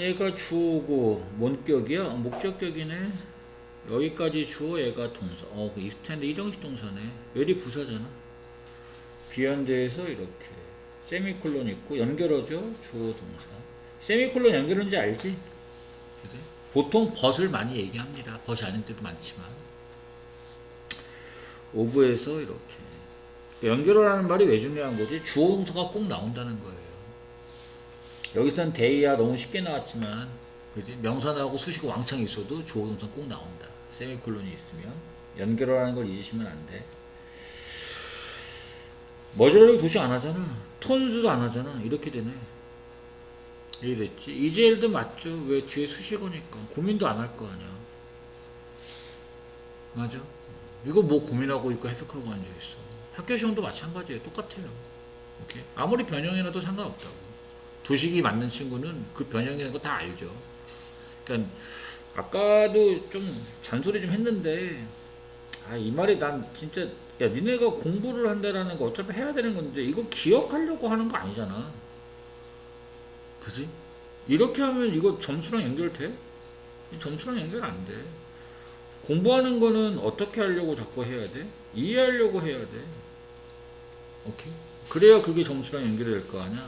얘가 주어고 뭔격이야? 어, 목적격이네. 여기까지 주어 얘가 동사. 어, 그 이스탠드 일형식 동사네. 열이 부사잖아. 비현대에서 이렇게 세미콜론 있고 연결어죠. 주어 동사. 세미콜론 연결인지 알지? 그지? 보통 벗을 많이 얘기합니다. 벗이 아닌 때도 많지만. 오브에서 이렇게 연결어라는 말이 왜 중요한 거지? 주어 동사가 꼭 나온다는 거예요. 여기서는 데이야 너무 쉽게 나왔지만 그지? 명사 나오고 수식 왕창 있어도 주어 동사 꼭 나온다. 세미콜론이 있으면 연결어라는 걸 잊으시면 안 돼. 머저리 도시 안 하잖아. 톤수도 안 하잖아. 이렇게 되네. 이해됐지? 이제일도 맞죠? 왜 뒤에 수식어니까. 고민도 안 할 거 아니야. 맞아? 이거 뭐 고민하고 있고 해석하고 앉아 있어. 학교 시험도 마찬가지예요. 똑같아요. 오케이? 아무리 변형해놔도 상관없다고 도식이 맞는 친구는 그 변형이라는 거 다 알죠. 그러니까 아까도 좀 잔소리 좀 했는데 아 이 말이 난 진짜 야 니네가 공부를 한다라는 거 어차피 해야 되는 건데 이거 기억하려고 하는 거 아니잖아. 그지? 이렇게 하면 이거 점수랑 연결돼? 이 점수랑 연결 안 돼. 공부하는 거는 어떻게 하려고 자꾸 해야 돼? 이해하려고 해야 돼. 오케이? 그래야 그게 점수랑 연결이 될거 아니야.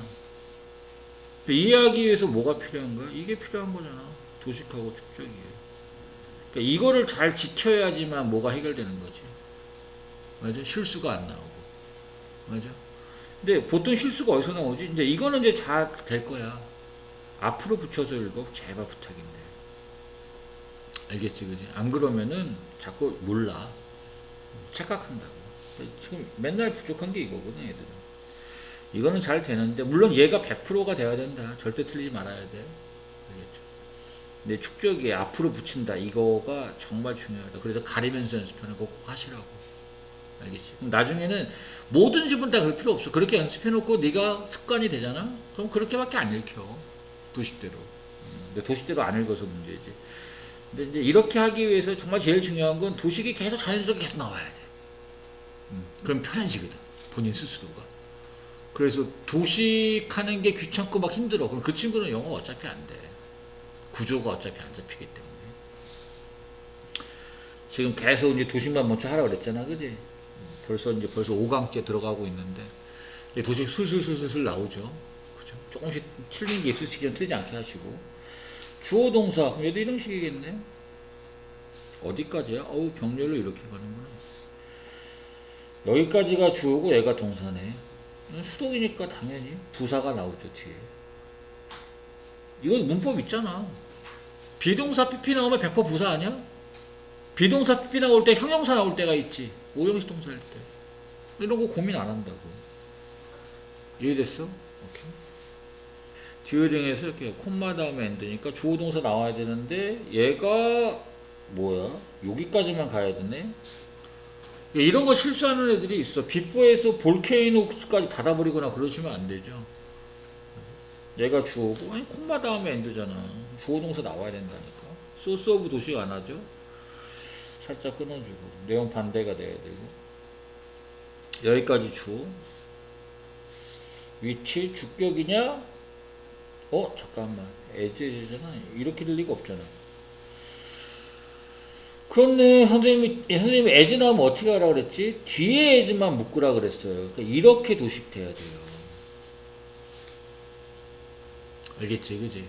이해하기 위해서 뭐가 필요한 거야? 이게 필요한 거잖아. 도식하고 축적이. 그러니까 이거를 잘 지켜야지만 뭐가 해결되는 거지. 맞아? 실수가 안 나오고. 맞아? 근데 보통 실수가 어디서 나오지? 이제 이거는 이제 잘 될 거야. 앞으로 붙여서 읽어. 제발 부탁인데. 알겠지, 그지? 안 그러면은 자꾸 몰라. 착각한다고. 지금 맨날 부족한 게 이거거든, 애들은. 이거는 잘 되는데 물론 얘가 100%가 돼야 된다. 절대 틀리지 말아야 돼. 알겠죠? 근데 축적이 앞으로 붙인다. 이거가 정말 중요하다. 그래서 가리면서 연습하는 거 꼭 하시라고. 알겠지? 그럼 나중에는 모든 집은 다 그럴 필요 없어. 그렇게 연습해 놓고 네가 습관이 되잖아. 그럼 그렇게밖에 안 읽혀. 도식대로. 음, 근데 도식대로 안 읽어서 문제지. 근데 이제 이렇게 하기 위해서 정말 제일 중요한 건 도식이 계속 자연스럽게 계속 나와야 돼. 음, 그럼 편해지거든. 본인 스스로가. 그래서 도식하는 게 귀찮고 막 힘들어. 그럼 그 친구는 영어 어차피 안 돼. 구조가 어차피 안 잡히기 때문에. 지금 계속 이제 도식만 먼저 하라 그랬잖아, 그지? 벌써 이제 벌써 5강째 들어가고 있는데 이제 도식 술술술술 나오죠. 그죠? 조금씩 틀린 게 있을 수 있으면 틀리지 않게 하시고 주어 동사 그럼 얘도 이런 식이겠네. 어디까지야? 어우 병렬로 이렇게 가는구나. 여기까지가 주어고 얘가 동사네. 수동이니까 당연히 부사가 나오죠 뒤에. 이건 문법 있잖아. 비동사 PP 나오면 100% 부사 아니야? 비동사 PP 나올 때 형용사 나올 때가 있지. 오형식 동사일 때. 이런 거 고민 안 한다고. 이해됐어? 오케이. 듀오링에서 이렇게 콤마 다음에 엔드니까 주어 동사 나와야 되는데 얘가 뭐야? 여기까지만 가야 되네 이런 거 실수하는 애들이 있어. 비포에서 볼케이노스까지 닫아버리거나 그러시면 안 되죠. 얘가 주어고, 아니, 콤마 다음에 엔드잖아. 주어 동사 나와야 된다니까. 소스 오브 도식 안 하죠? 살짝 끊어주고, 내용 반대가 돼야 되고. 여기까지 주. 위치, 주격이냐? 어, 잠깐만. 에즈잖아. 이렇게 될 리가 없잖아. 그렇네 선생님이 예, 선생님이 에즈 나오면 어떻게 하라 그랬지? 뒤에 에즈만 묶으라 그랬어요. 그러니까 이렇게 도식돼야 돼요. 알겠지, 그지?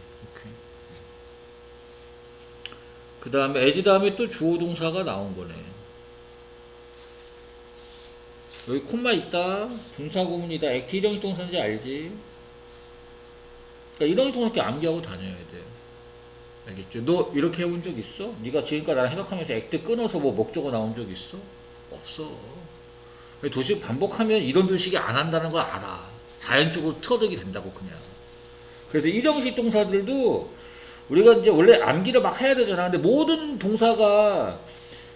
그 다음에 에즈 다음에 또 주어 동사가 나온 거네. 여기 콤마 있다. 분사 구문이다. 액티 일형식 동사인지 알지? 그러니까 일형식 동사 이렇게 암기하고 다녀야 돼. 알겠죠? 너 이렇게 해본 적 있어? 네가 지금까지 나랑 해석하면서 액트 끊어서 뭐 목적어 나온 적 있어? 없어. 도식 반복하면 이런 도식이 안 한다는 걸 알아. 자연적으로 터득이 된다고 그냥. 그래서 일형식 동사들도 우리가 이제 원래 암기를 막 해야 되잖아. 근데 모든 동사가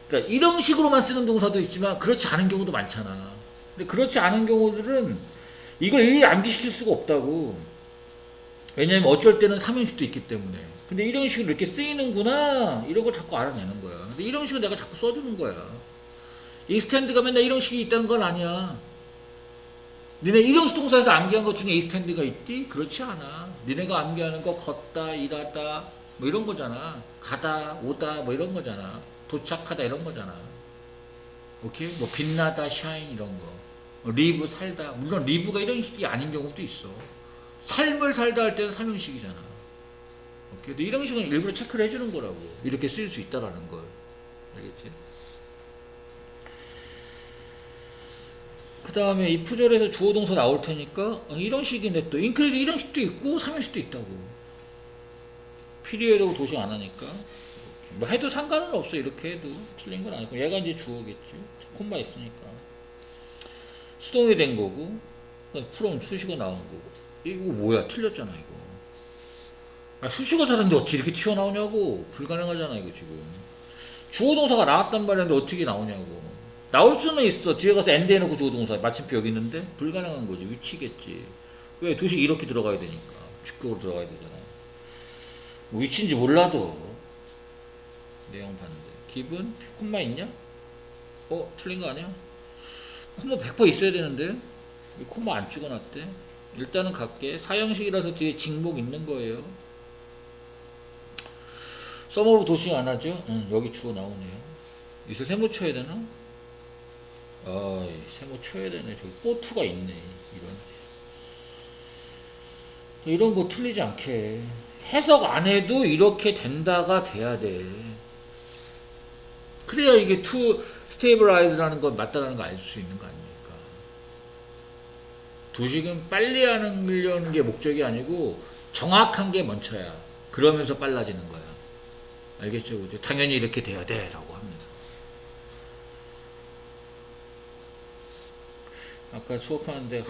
그러니까 일형식으로만 쓰는 동사도 있지만 그렇지 않은 경우도 많잖아. 근데 그렇지 않은 경우들은 이걸 일일이 암기시킬 수가 없다고. 왜냐면 어쩔 때는 삼형식도 있기 때문에. 근데 이런 식으로 이렇게 쓰이는구나 이런 걸 자꾸 알아내는 거야. 근데 이런 식으로 내가 자꾸 써주는 거야. 이 스탠드가 맨날 이런 식이 있다는 건 아니야. 니네 일형수 동사에서 암기한 것 중에 이스탠드가 있디? 그렇지 않아. 니네가 암기하는 거 걷다, 일하다, 뭐 이런 거잖아. 가다, 오다, 뭐 이런 거잖아. 도착하다 이런 거잖아. 오케이? 뭐 빛나다, 샤인 이런 거. 뭐 리브 살다. 물론 리브가 이런 식이 아닌 경우도 있어. 삶을 살다 할 때는 삼형식이잖아. 근데 이런 식은 일부러 체크를 해주는 거라고. 이렇게 쓰일 수 있다라는 걸. 알겠지? 그 다음에 이 푸절에서 주어 동사 나올 테니까 어, 이런 식인데 또 인크리드 이런 식도 있고 삼형식도 있다고. 피리에라고 도식 안 하니까. 뭐 해도 상관은 없어. 이렇게 해도 틀린 건 아니고. 얘가 이제 주어겠지. 콤마 있으니까. 수동이 된 거고 프롬 수식어 나온 거고. 이거 뭐야? 틀렸잖아 이거 아, 수식어 자는데 어떻게 이렇게 튀어나오냐고. 불가능하잖아 이거 지금. 주어 동사가 나왔단 말인데 어떻게 나오냐고. 나올 수는 있어. 뒤에 가서 엔드 해놓고 주어 동사. 마침표 여기 있는데 불가능한 거지. 위치겠지. 왜? 도식 이렇게 들어가야 되니까. 주격으로 들어가야 되잖아. 뭐 위치인지 몰라도. 내용 봤는데. 기분? 콤마 있냐? 어 틀린 거 아니야? 콤마 100% 있어야 되는데. 이 콤마 안 찍어놨대? 일단은 갈게. 사형식이라서 뒤에 직목 있는 거예요 써머브 도식 안 하죠? 응 여기 주어 나오네요 여기서 세모 쳐야 되나? 아 세모 쳐야 되네. 저기 꼬투가 있네 이런. 이런 거 틀리지 않게. 해석 안 해도 이렇게 된다가 돼야 돼. 그래야 이게 to stabilize라는 건 맞다라는 거알수 있는 거 아닙니까? 도식은 빨리 하는 게 목적이 아니고 정확한 게 먼저야. 그러면서 빨라지는 거야 알겠죠 그죠? 당연히 이렇게 돼야 돼 라고 하면서 아까 수업하는데 하,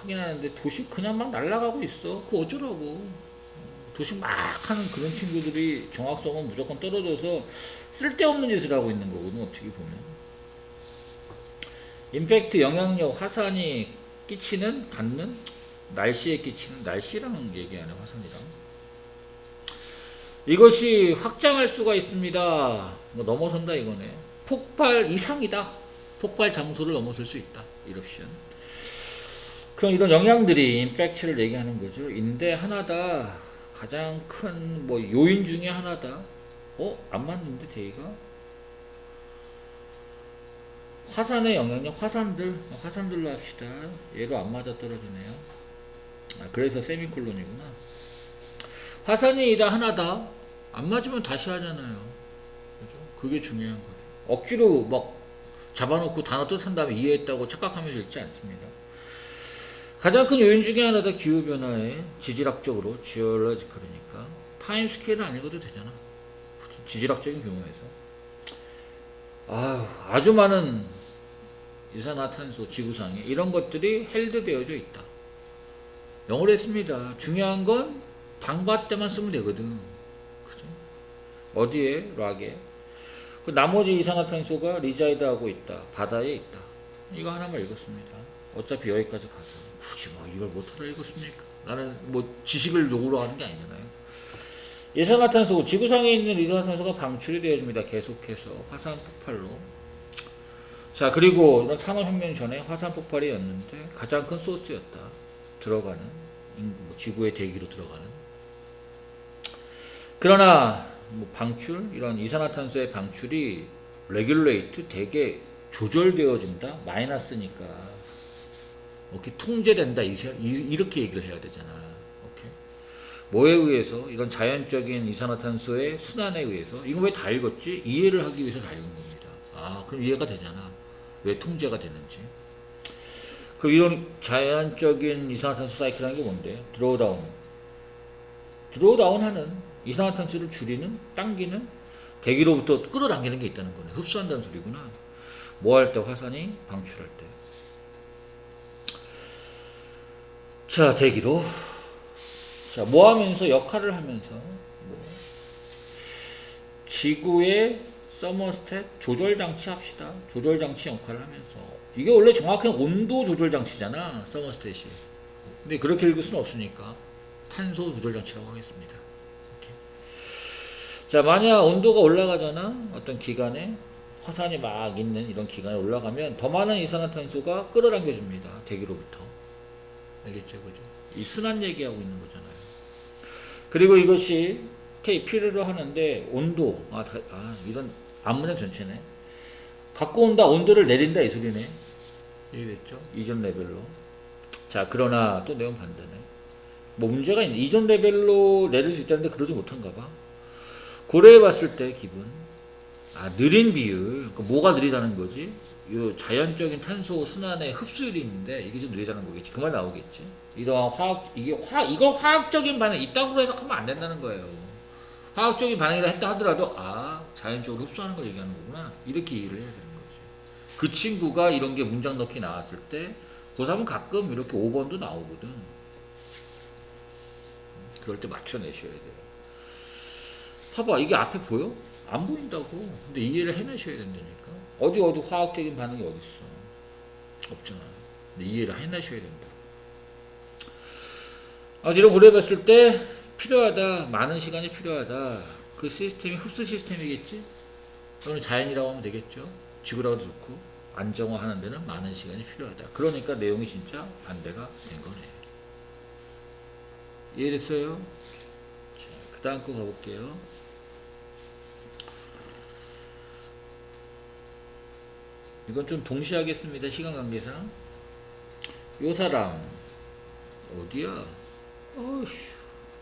확인하는데 도식 그냥 막 날아가고 있어. 그거 어쩌라고. 도식 막 하는 그런 친구들이 정확성은 무조건 떨어져서 쓸데없는 짓을 하고 있는 거거든 어떻게 보면. 임팩트 영향력 화산이 끼치는 갖는 날씨에 끼치는 날씨랑 얘기하네 화산이랑 이것이 확장할 수가 있습니다 뭐 넘어선다 이거네 폭발 이상이다 폭발 장소를 넘어설 수 있다 이럽션 그럼 이런 영향들이 임팩트를 얘기하는 거죠 인데 하나다 가장 큰 뭐 요인 중에 하나다. 어? 안 맞는데 대의가? 화산의 영향력 화산들 화산들로 합시다. 얘로 안 맞아 떨어지네요. 아, 그래서 세미콜론이구나. 화산이 이다 하나다. 안 맞으면 다시 하잖아요. 그죠? 그게 중요한 거죠. 억지로 막 잡아놓고 단어 뜻한 다음에 이해했다고 착각하면서 읽지 않습니다. 가장 큰 요인 중에 하나가 기후 변화의 지질학적으로 지올러지컬이니까 타임 스케일은 안 읽어도 되잖아. 지질학적인 규모에서. 아유, 아주 많은 이산화탄소 지구상에 이런 것들이 헬드되어져 있다. 영어로 했습니다. 중요한 건 당바 때만 쓰면 되거든. 그죠? 어디에? 락에. 그 나머지 이산화탄소가 리자이드하고 있다. 바다에 있다. 이거 하나만 읽었습니다. 어차피 여기까지 가서. 굳이 뭐 이걸 못하러 읽었습니까? 나는 뭐 지식을 요구로 하는 게 아니잖아요. 이산화탄소, 지구상에 있는 이산화탄소가 방출이 되어집니다. 계속해서 화산 폭발로. 자 그리고 이런 산업혁명 전에 화산 폭발이었는데 가장 큰 소스였다. 들어가는 뭐 지구의 대기로 들어가는. 그러나 뭐 방출 이런 이산화탄소의 방출이 레귤레이트 되게 조절되어진다. 마이너스니까 오케이 통제된다 이렇게 얘기를 해야 되잖아. 뭐에 의해서 이런 자연적인 이산화탄소의 순환에 의해서 이거 왜 다 읽었지? 이해를 하기 위해서 다 읽은 겁니다. 아 그럼 이해가 되잖아. 왜 통제가 되는지. 그럼 이런 자연적인 이산화탄소 사이클이라는 게 뭔데? 드로우다운. 드로우다운 하는 이산화탄소를 줄이는, 당기는 대기로부터 끌어당기는 게 있다는 거네. 흡수한다는 소리구나. 뭐 할 때 화산이 방출할 때. 자, 대기로. 자, 뭐 하면서 역할을 하면서 뭐 지구의 서머스탯 조절 장치 합시다. 조절 장치 역할을 하면서 이게 원래 정확한 온도 조절 장치잖아. 서머스탯이. 근데 그렇게 읽을 수는 없으니까 탄소 조절 장치라고 하겠습니다. 자, 만약 온도가 올라가잖아. 어떤 기간에 화산이 막 있는 이런 기간에 올라가면 더 많은 이산화탄소가 끌어당겨 줍니다. 대기로부터. 알겠죠, 그죠? 이 순환 얘기하고 있는 거잖아요. 그리고 이것이 K 필요로 하는데 온도 아, 다- 아 이런 앞문장 전체네. 갖고 온다 온도를 내린다 이 소리네. 이해됐죠? 이전 레벨로. 자 그러나 또 내용 반대네. 뭐 문제가 있네. 이전 레벨로 내릴 수 있다는데 그러지 못한가 봐. 고려해 봤을 때 기분. 아 느린 비율. 그 뭐가 느리다는 거지? 이 자연적인 탄소 순환의 흡수율이 있는데 이게 좀 느리다는 거겠지. 그 말 나오겠지. 이러한 화학 이게 화 이걸 화학적인 반응 이따구로 해석하면 안 된다는 거예요. 화학적인 반응이라 했다 하더라도 아 자연적으로 흡수하는 걸 얘기하는 거구나 이렇게 이해를 해야 되는 거지. 그 친구가 이런 게 문장 넣기 나왔을 때 고3은 가끔 이렇게 5번도 나오거든. 그럴 때 맞춰내셔야 돼요. 봐봐 이게 앞에 보여? 안 보인다고. 근데 이해를 해내셔야 된다니까. 어디 어디 화학적인 반응이 어디 있어? 없잖아. 근데 이해를 해내셔야 된다. 아, 뒤로 고려해봤을 때 필요하다, 많은 시간이 필요하다. 그 시스템이 흡수 시스템이겠지? 또는 자연이라고 하면 되겠죠? 지구라고도 좋고 안정화하는 데는 많은 시간이 필요하다. 그러니까 내용이 진짜 반대가 된 거네. 이해됐어요? 자, 그 다음 거 가볼게요. 이건 좀 동시에 하겠습니다. 시간 관계상. 요 사람 어디야? 어이씨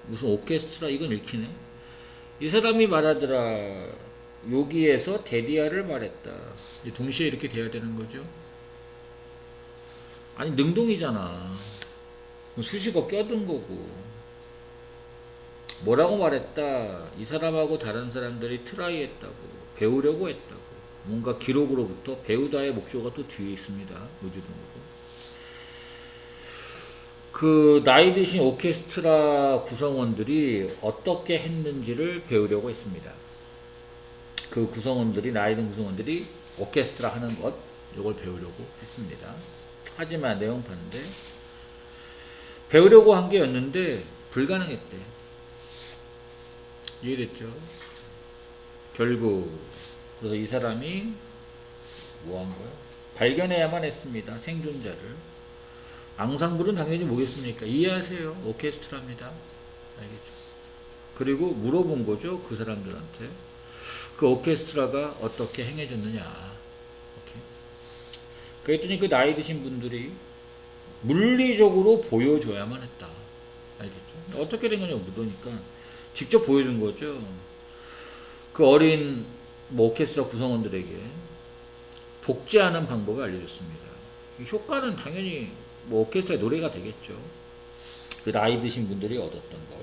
무슨 오케스트라 이건 읽히네. 이 사람이 말하더라. 여기에서 데리아를 말했다. 이 동시에 이렇게 돼야 되는 거죠? 아니 능동이잖아. 수식어 껴든 거고. 뭐라고 말했다. 이 사람하고 다른 사람들이 트라이했다고. 배우려고 했다고. 뭔가 기록으로부터 배우다의 목조가 또 뒤에 있습니다. 의주동으로. 그 나이 드신 오케스트라 구성원들이 어떻게 했는지를 배우려고 했습니다. 그 구성원들이 나이 든 구성원들이 오케스트라 하는 것 이걸 배우려고 했습니다. 하지만 내용판인데 배우려고 한 게였는데 불가능했대. 이해됐죠? 결국 그래서 이 사람이 뭐 한 거야? 발견해야만 했습니다. 생존자를. 앙상블은 당연히 뭐겠습니까? 이해하세요. 오케스트라입니다. 알겠죠? 그리고 물어본 거죠. 그 사람들한테. 그 오케스트라가 어떻게 행해졌느냐. 그랬더니 그 나이 드신 분들이 물리적으로 보여줘야만 했다. 알겠죠? 어떻게 된 거냐고 물으니까 직접 보여준 거죠. 그 어린 뭐 오케스트라 구성원들에게 복제하는 방법을 알려줬습니다. 이 효과는 당연히 뭐 오케스트라 노래가 되겠죠. 그 나이 드신 분들이 얻었던 걸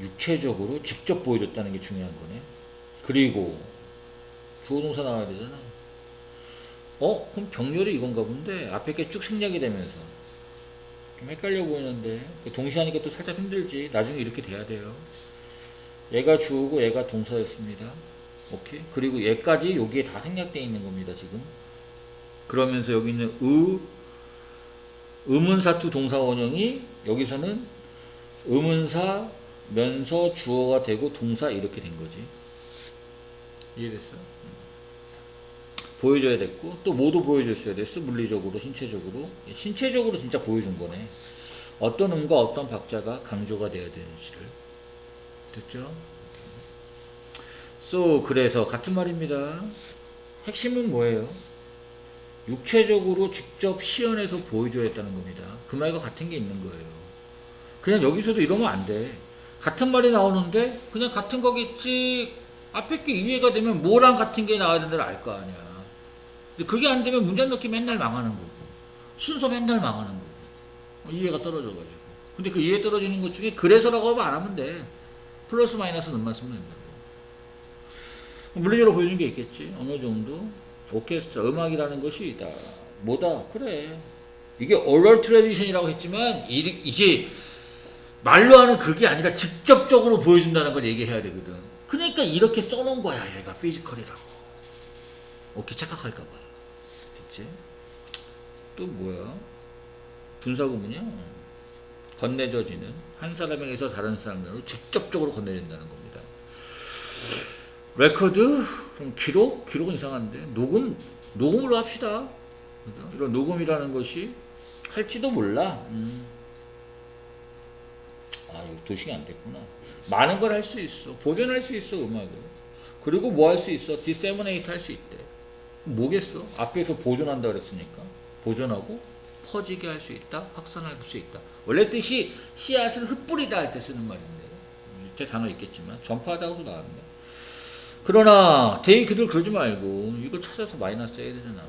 육체적으로 직접 보여줬다는 게 중요한 거네. 그리고 주어동사 나와야 되잖아. 어? 그럼 병렬이 이건가 본데 앞에 게 쭉 생략이 되면서 좀 헷갈려 보이는데 동시하니까 또 살짝 힘들지. 나중에 이렇게 돼야 돼요. 얘가 주어고 얘가 동사였습니다. 오케이. 그리고 얘까지 여기에 다 생략되어 있는 겁니다. 지금. 그러면서 여기 있는 의 의문사투 동사 원형이 여기서는 의문사 면서 주어가 되고 동사 이렇게 된 거지. 이해됐어? 보여줘야 됐고 또 모두 보여줬어야 됐어 물리적으로 신체적으로 신체적으로 진짜 보여준 거네 어떤 음과 어떤 박자가 강조가 돼야 되는지를 됐죠? so 그래서 같은 말입니다. 핵심은 뭐예요? 육체적으로 직접 시연해서 보여줘야 했다는 겁니다. 그 말과 같은 게 있는 거예요. 그냥 여기서도 이러면 안 돼. 같은 말이 나오는데 그냥 같은 거겠지. 앞에 게 이해가 되면 뭐랑 같은 게 나와야 된다를 알 거 아니야. 근데 그게 안 되면 문장 넣기 맨날 망하는 거고 순서 맨날 망하는 거고 이해가 떨어져가지고. 근데 그 이해 떨어지는 것 중에 그래서라고 하면 안 하면 돼 플러스 마이너스 넣만 쓰면 된다고 물리적으로 보여준 게 있겠지. 어느 정도 오케스트라 음악이라는 것이 다 뭐다? 그래. 이게 오럴 트레디션이라고 했지만 이- 이게 말로 하는 그게 아니라 직접적으로 보여준다는 걸 얘기해야 되거든. 그러니까 이렇게 써놓은 거야 얘가 피지컬이라고. 오케이 착각할까 봐. 됐지? 또 뭐야? 분사 구문이야. 건네져지는 한 사람에게서 다른 사람으로 직접적으로 건네진다는 겁니다. 레코드, 그럼 기록, 기록은 이상한데 녹음, 녹음으로 합시다. 그죠? 이런 녹음이라는 것이 할지도 몰라. 음. 아, 이거 도식이 안 됐구나. 많은 걸 할 수 있어. 보존할 수 있어, 음악을. 그리고 뭐 할 수 있어? 디세미네이트 할 수 있대. 뭐겠어? 앞에서 보존한다 그랬으니까. 보존하고 퍼지게 할 수 있다. 확산할 수 있다. 원래 뜻이 씨앗을 흩뿌리다 할 때 쓰는 말인데. 밑에 단어 있겠지만 전파하다고서 나왔네. 그러나 데이크들 그러지 말고 이걸 찾아서 마이너스 해야 되잖아.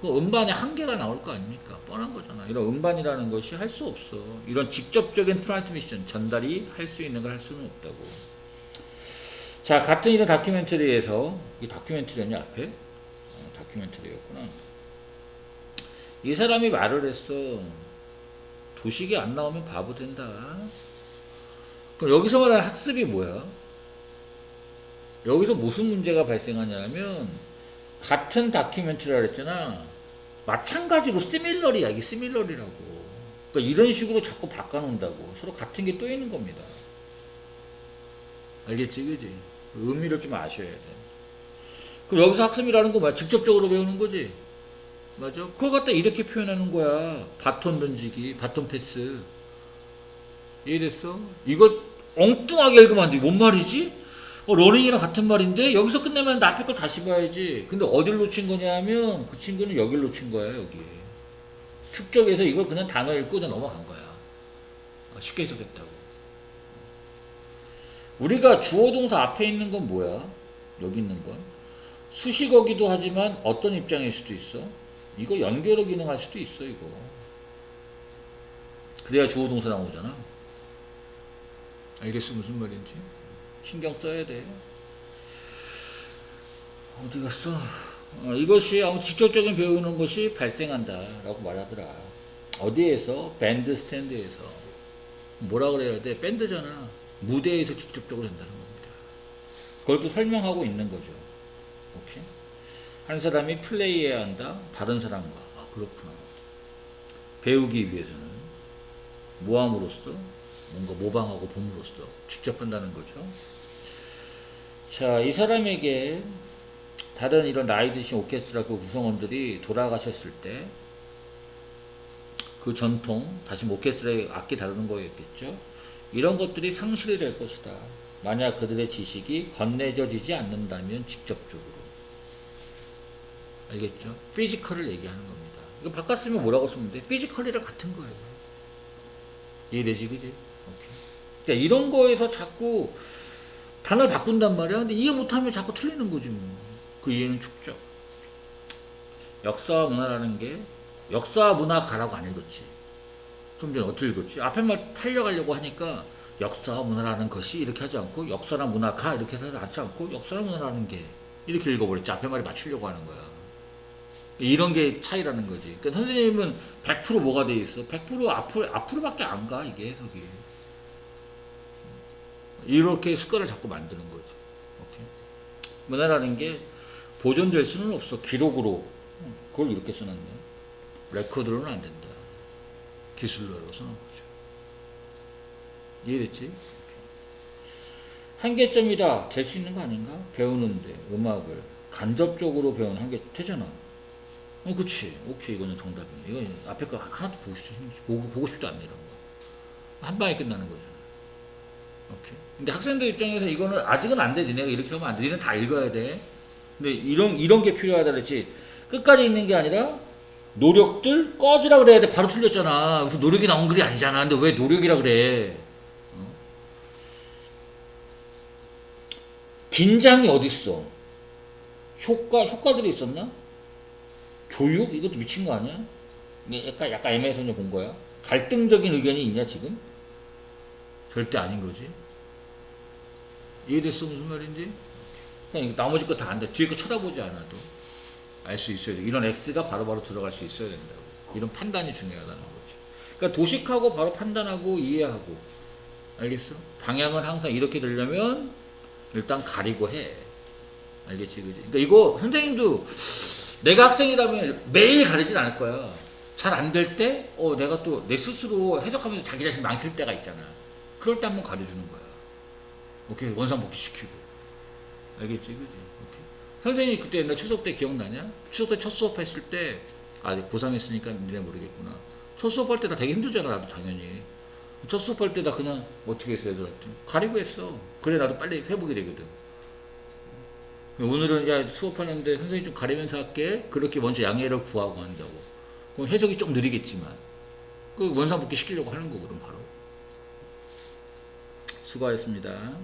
그 음반에 한계가 나올 거 아닙니까? 뻔한 거잖아. 이런 음반이라는 것이 할 수 없어. 이런 직접적인 트랜스미션, 전달이 할 수 있는 걸 할 수는 없다고. 자, 같은 이런 다큐멘터리에서, 이 다큐멘터리였냐, 앞에? 어, 다큐멘터리였구나. 이 사람이 말을 했어. 도식이 안 나오면 바보 된다. 그럼 여기서 말하는 학습이 뭐야? 여기서 무슨 문제가 발생하냐면, 같은 다큐멘터리라 그랬잖아. 마찬가지로 시밀러리야. 이게 시밀러리라고. 그러니까 이런 식으로 자꾸 바꿔놓는다고. 서로 같은 게 또 있는 겁니다. 알겠지, 그지? 의미를 좀 아셔야 돼. 그럼 여기서 학습이라는 거 뭐야? 직접적으로 배우는 거지? 맞아? 그걸 갖다 이렇게 표현하는 거야. 바톤 던지기, 바톤 패스. 이해됐어? 이거 엉뚱하게 읽으면 안 돼. 뭔 말이지? 어, 러닝이랑 같은 말인데 여기서 끝내면 나 앞에 걸 다시 봐야지. 근데 어딜 놓친 거냐면 그 친구는 여길 놓친 거야 여기. 축적해서 이걸 그냥 단어 읽고 그냥 넘어간 거야. 어, 쉽게 해석했다고. 우리가 주어 동사 앞에 있는 건 뭐야? 여기 있는 건 수식어기도 하지만 어떤 입장일 수도 있어. 이거 연결어 기능할 수도 있어 이거. 그래야 주어 동사 나오잖아. 알겠어 무슨 말인지? 신경 써야 돼. 어디 갔어? 어, 이것이 아무 직접적인 배우는 것이 발생한다라고 말하더라. 어디에서? 밴드 스탠드에서. 뭐라 그래야 돼? 밴드잖아. 무대에서 직접적으로 된다는 겁니다. 그걸 또 설명하고 있는 거죠. 오케이? 한 사람이 플레이해야 한다. 다른 사람과. 아, 그렇구나. 배우기 위해서는 모함으로써 뭔가 모방하고 봄으로써 직접 한다는 거죠. 자, 이 사람에게 다른 이런 나이 드신 오케스트라 그 구성원들이 돌아가셨을 때 그 전통, 다시 오케스트라의 악기 다루는 거였겠죠. 이런 것들이 상실이 될 것이다. 만약 그들의 지식이 건네져지지 않는다면 직접적으로. 알겠죠? 피지컬을 얘기하는 겁니다. 이거 바꿨으면 뭐라고 쓰면 돼? 피지컬이랑 같은 거예요. 이해되지, 그지? 그러니까 이런 거에서 자꾸 단어를 바꾼단 말이야. 근데 이해 못하면 자꾸 틀리는 거지 뭐. 그 이해는 축적. 역사와 문화라는 게 역사와 문화가라고 안 읽었지. 좀 전에 어떻게 읽었지? 앞에 말 살려가려고 하니까 역사와 문화라는 것이 이렇게 하지 않고 역사나 문화가 이렇게 하지 않고 역사나 문화라는 게 이렇게 읽어버렸지. 앞에 말이 맞추려고 하는 거야. 이런 게 차이라는 거지. 그러니까 선생님은 100% 뭐가 돼 있어? 100% 앞으로, 앞으로밖에 안 가, 이게 해석이. 이렇게 습관을 자꾸 만드는 거죠. 오케이. 문화라는 게 보존될 수는 없어. 기록으로. 그걸 이렇게 써놨네. 레코드로는 안 된다. 기술로라고 써놓은 거죠. 이해됐지? 한계점이다. 될 수 있는 거 아닌가? 배우는데, 음악을. 간접적으로 배우는 한계, 되잖아. 어, 그치. 오케이. 이거는 정답이네. 이건 앞에 거 하나도 보고 싶지, 보고, 보고 싶도 않네, 이런 거. 한 방에 끝나는 거잖아. 오케이. 근데 학생들 입장에서 이거는 아직은 안 돼. 니네가 이렇게 하면 안 돼. 니네 다 읽어야 돼. 근데 이런, 이런 게 필요하다 그랬지. 끝까지 읽는 게 아니라 노력들 꺼지라 그래야 돼. 바로 틀렸잖아. 그래서 노력이 나온 글이 아니잖아. 근데 왜 노력이라 그래? 어? 긴장이 어딨어? 효과, 효과들이 있었나? 교육? 이것도 미친 거 아니야? 이게 약간, 약간 애매해서 본 거야. 갈등적인 의견이 있냐, 지금? 절대 아닌 거지. 이해됐어? 무슨 말인지? 그냥 나머지 거 다안 돼. 뒤에 거 쳐다보지 않아도 알 수 있어야 돼. 이런 X가 바로 바로 들어갈 수 있어야 된다고. 이런 판단이 중요하다는 거지. 그러니까 도식하고 바로 판단하고 이해하고. 알겠어? 방향은 항상 이렇게 되려면 일단 가리고 해. 알겠지? 그지? 그러니까 이거 선생님도 내가 학생이라면 매일 가르진 않을 거야. 잘 안 될 때, 어, 내가 또 내 스스로 해석하면서 자기 자신 망칠 때가 있잖아. 그럴 때 한번 가르쳐주는 거야. 오케이. 원상복귀 시키고. 알겠지? 그지? 오케이. 선생님이 그때 옛날 추석 때 기억나냐? 추석 때 첫 수업 했을 때, 아, 네, 고3 했으니까 니네 모르겠구나. 첫 수업할 때 나 되게 힘들잖아 나도 당연히 첫 수업할 때 나 그냥 어떻게 했어 애들한테 가리고 했어 그래 나도 빨리 회복이 되거든 오늘은 야 수업하는데 선생님 좀 가리면서 할게. 그렇게 먼저 양해를 구하고 한다고. 그럼 해석이 좀 느리겠지만 그 원상복귀 시키려고 하는 거 그럼 바로. 수고하셨습니다